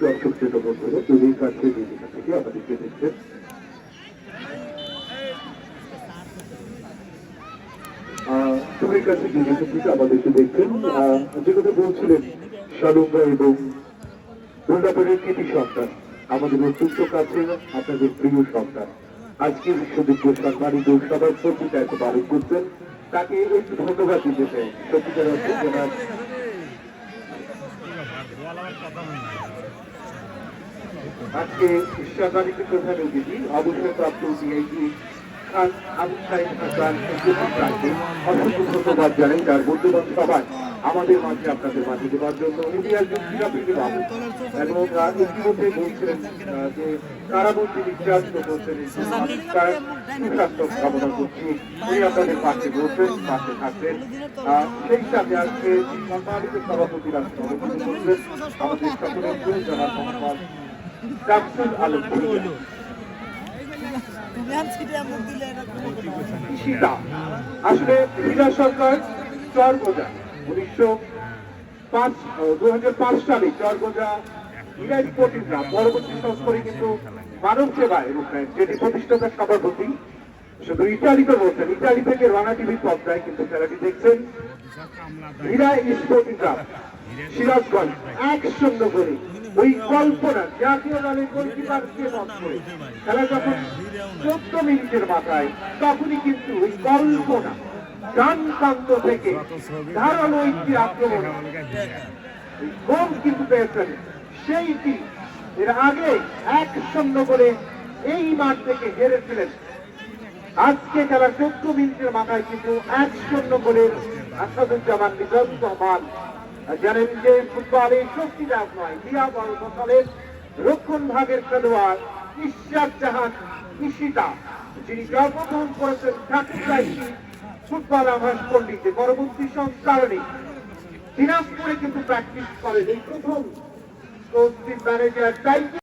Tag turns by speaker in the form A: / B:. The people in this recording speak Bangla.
A: দর্শক শ্রোতা বন্ধুরা তৈরির কাছে থেকে আমাদেরকে দেখছেন। আমাদেরকে দেখছেন। আমাদের অত্যন্ত কাছে আপনাদের প্রিয় সন্তান। সবার পত্রিকাকে পালন করছেন, তাকে ধন্যবাদ দিতে চাই। সত্যিকার আজকে ঈশ্বরবাণীকে প্রধান অতিথি অবসরপ্রাপ্ত ডিআইজি খান আবু সাইদ হাসান প্রার্থী অসংখ্য ধন্যবাদ জানাই তার মূল্যবান সবাই। আমাদের মাঝে আপনাদের মাঝে দেওয়ার জন্য একজন বাবু এবং ইতিমধ্যে বলছিলেন করছেন তার সুস্বাস্থ্য কামনা করছি। উনি আপনাদের পাশে বলছেন পাশে থাকবেন। সেই সাথে আজকে সম্মানিত সভাপতি রাষ্ট্র আমাদের। সীতা আসলে হীরা সরকার চরগোজা উনিশশো পাঁচ দু সালে চরগোজা হীরা স্পোর্টিং ক্লাব পরবর্তী সংস্করণে কিন্তু মানব সেবায় রূপ যেটি প্রতিষ্ঠাতা সভাপতি শুধু ইটালিতে বলছেন ইটালি থেকে রানা টিভি পর্দায় কিন্তু খেলাটি দেখছেন হীরা স্পোর্টিং সিরাজগঞ্জ এক করে ওই কল্পনা জাতীয় দলের গোলকিপারকে মত করে খেলা যখন চোদ্দ মিনিটের মাথায়, তখনই কিন্তু ওই কল্পনা ডান প্রান্ত থেকে ধারালো একটি আক্রমণ। গোল কিন্তু পেয়েছেন সেইটি এর আগে এক শূন্য করে এই মাঠ থেকে হেরেছিলেন। আজকে খেলা চোদ্দ মিনিটের মাথায় কিন্তু এক শূন্য গোলের আসাদুজ্জামান নিজস্ব মান জানেন যে ফুটবলে দাস নয় দিয়া বল রক্ষণ ভাগের খেলোয়াড় ঈশ্বর জাহান ঈশিতা যিনি জন্মগ্রহণ করেছেন ঠাকুরদাসী ফুটবল আভাস পণ্ডিতে, পরবর্তী সংস্কারণে। দিনাজপুরে কিন্তু প্র্যাকটিস করেন এই প্রথম ম্যানেজার দায়িত্ব